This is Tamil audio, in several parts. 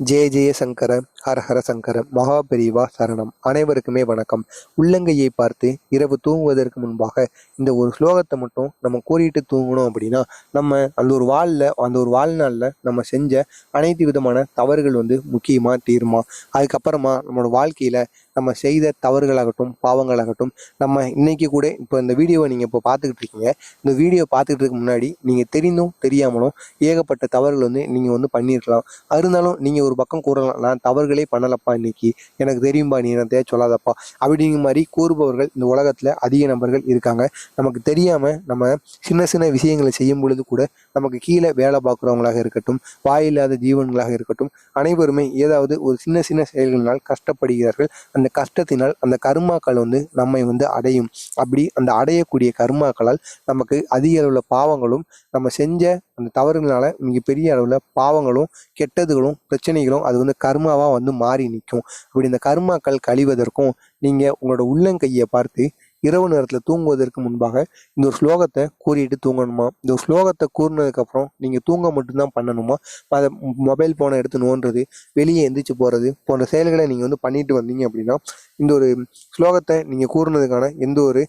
जय जय शंकर ஹர ஹர சங்கர மகா பெரிவா சரணம். அனைவருக்குமே வணக்கம். உள்ளங்கையை பார்த்து இரவு தூங்குவதற்கு முன்பாக இந்த ஒரு ஸ்லோகத்தை மட்டும் நம்ம கூறிட்டு தூங்கணும் அப்படின்னா நம்ம அந்த ஒரு வாழ்ல அந்த ஒரு வாழ்நாளில் நம்ம செஞ்ச அனைத்து விதமான தவறுகள் வந்து முக்கியமாக தீருமா? அதுக்கப்புறமா நம்மளோட வாழ்க்கையில் நம்ம செய்த தவறுகளாகட்டும் பாவங்களாகட்டும் நம்ம இன்னைக்கு கூட இப்போ இந்த வீடியோவை நீங்கள் இப்போ பார்த்துக்கிட்டு இருக்கீங்க. இந்த வீடியோ பார்த்துக்கிட்டு இருக்க முன்னாடி நீங்கள் தெரிந்தும் தெரியாமலும் ஏகப்பட்ட தவறுகள் வந்து நீங்கள் வந்து பண்ணியிருக்கலாம் இருந்தாலும் நீங்கள் ஒரு பக்கம் கூறலாம் நான் தவறு பண்ணலப்பா இன்னைக்கு. எனக்கு தெரியும்பா நீ என்ன சொல்லாதப்பா. அப்படிங்கிற மாதிரி கூறுபவர்கள் இந்த உலகத்தில் அதிக நபர்கள் இருக்காங்க. நமக்கு தெரியாமல் நம்ம சின்ன சின்ன விஷயங்களை செய்யும் பொழுது கூட நமக்கு கீழே வேலை பார்க்குறவங்களாக இருக்கட்டும் வாயில்லாத ஜீவன்களாக இருக்கட்டும் அனைவருமே ஏதாவது ஒரு சின்ன சின்ன செயல்களினால் கஷ்டப்படுகிறார்கள். அந்த கஷ்டத்தினால் அந்த கர்மாக்கள் வந்து நம்மை வந்து அடையும். அப்படி அந்த அடையக்கூடிய கர்மாக்களால் நமக்கு அதிக அளவில் பாவங்களும் நம்ம செஞ்ச அந்த தவறுகளால் மிகப்பெரிய அளவில் பாவங்களும் கெட்டதுகளும் பிரச்சனைகளும் அது வந்து கர்மாவாக வந்து மாறி நிற்கும். அப்படி இந்த கர்மாக்கள் கழிவதற்கும் நீங்கள் உங்களோட உள்ளங்கையை பார்த்து இரவு நேரத்தில் தூங்குவதற்கு முன்பாக இந்த ஒரு ஸ்லோகத்தை கூறிட்டு தூங்கணுமா? இந்த ஒரு ஸ்லோகத்தை கூறினதுக்கப்புறம் நீங்கள் தூங்க மட்டும்தான் பண்ணணுமா? அதை மொபைல் ஃபோனை எடுத்து நோன்றது வெளியே எந்திரிச்சு போகிறது போன்ற செயல்களை நீங்கள் வந்து பண்ணிட்டு வந்தீங்க அப்படின்னா இந்த ஒரு ஸ்லோகத்தை நீங்கள் கூறினதுக்கான எந்த ஒரு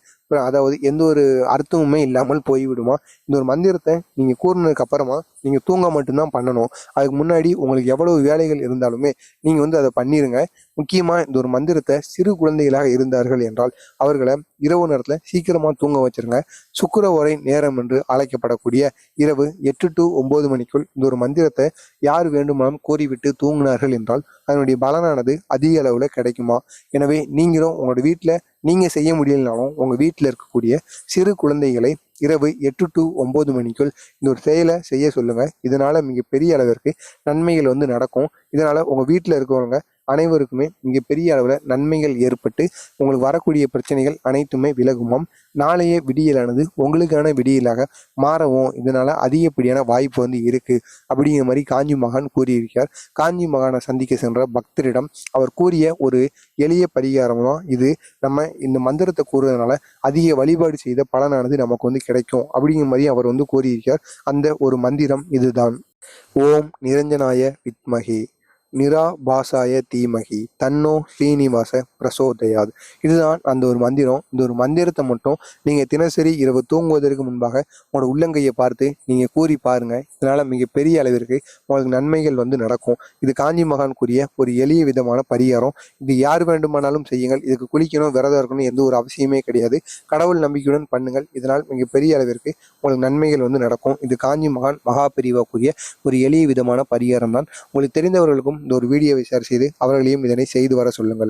அதாவது எந்த ஒரு அர்த்தமுமே இல்லாமல் போய்விடுமா? இந்த ஒரு மந்திரத்தை நீங்கள் கூறினதுக்கு அப்புறமா நீங்கள் தூங்க மட்டும்தான் பண்ணணும். அதுக்கு முன்னாடி உங்களுக்கு எவ்வளவு வேலைகள் இருந்தாலுமே நீங்கள் வந்து அதை பண்ணிடுங்க முக்கியமாக இந்த ஒரு மந்திரத்தை சிறு குழந்தைகளாக இருந்தார்கள் என்றால் அவர்களை இரவு நேரத்தில் சீக்கிரமாக தூங்க வச்சிருங்க. சுக்கர உரை நேரம் என்று அழைக்கப்படக்கூடிய இரவு எட்டு டு ஒம்பது மணிக்குள் இந்த ஒரு மந்திரத்தை யார் வேண்டுமானும் கோரிவிட்டு தூங்கினார்கள் என்றால் அதனுடைய பலனானது அதிக அளவில் கிடைக்குமா? எனவே நீங்களும் உங்களோட வீட்டில் நீங்கள் செய்ய முடியலனாலும் உங்கள் வீட்டில் இருக்கக்கூடிய சிறு குழந்தைகளை இரவு எட்டு டு ஒம்பது மணிக்குள் இந்த ஒரு செயலை செய்ய சொல்லுங்கள் இதனால் மிகப்பெரிய அளவிற்கு நன்மைகள் வந்து நடக்கும். இதனால் உங்கள் வீட்டில் இருக்கிறவங்க அனைவருக்குமே மிகப்பெரிய அளவில் நன்மைகள் ஏற்பட்டு உங்களுக்கு வரக்கூடிய பிரச்சனைகள் அனைத்துமே விலகுமாம் நாளைய விடியலானது உங்களுக்கான விடியலாக மாறவும். இதனால் அதிகப்படியான வாய்ப்பு வந்து இருக்குது அப்படிங்கிற மாதிரி காஞ்சி மகான் கூறியிருக்கிறார். காஞ்சி மகானை சந்திக்க சென்ற பக்தரிடம் அவர் கூறிய ஒரு எளிய பரிகாரம் தான் இது. நம்ம இந்த மந்திரத்தை கூறுறதுனால அதிக வழிபாடு செய்த பலனானது நமக்கு வந்து கிடைக்கும். அப்படிங்கிற மாதிரி அவர் வந்து கூறியிருக்கார் அந்த ஒரு மந்திரம் இதுதான். ஓம் நிரஞ்சனாய வித்மகி. நிராபாசாய தீமகி. தன்னோ ஸ்ரீனிவாச பிரசோதயாது. இதுதான் அந்த ஒரு மந்திரம். இந்த ஒரு மந்திரத்தை மட்டும் நீங்கள் தினசரி இரவு தூங்குவதற்கு முன்பாக உங்களோட உள்ளங்கையை பார்த்து நீங்கள் கூறி பாருங்க. இதனால் மிகப்பெரிய அளவிற்கு உங்களுக்கு நன்மைகள் வந்து நடக்கும். இது காஞ்சி மகான் கூறிய ஒரு எளிய விதமான பரிகாரம். இது யார் வேண்டுமானாலும் செய்யுங்கள். இதுக்கு குளிக்கணும் விரதம் இருக்கணும் எந்த ஒரு அவசியமே கிடையாது. கடவுள் நம்பிக்கையுடன் பண்ணுங்கள். இதனால் மிகப்பெரிய அளவிற்கு உங்களுக்கு நன்மைகள் வந்து நடக்கும். இது காஞ்சி மகான் மகா பிரிவா கூறிய ஒரு எளிய விதமான பரிகாரம் தான் உங்களுக்கு தெரிந்தவர்களுக்கும் இந்த ஒரு வீடியோவை ஷேர் செய்து அவர்களையும் இதனை செய்து வர சொல்லுங்கள்.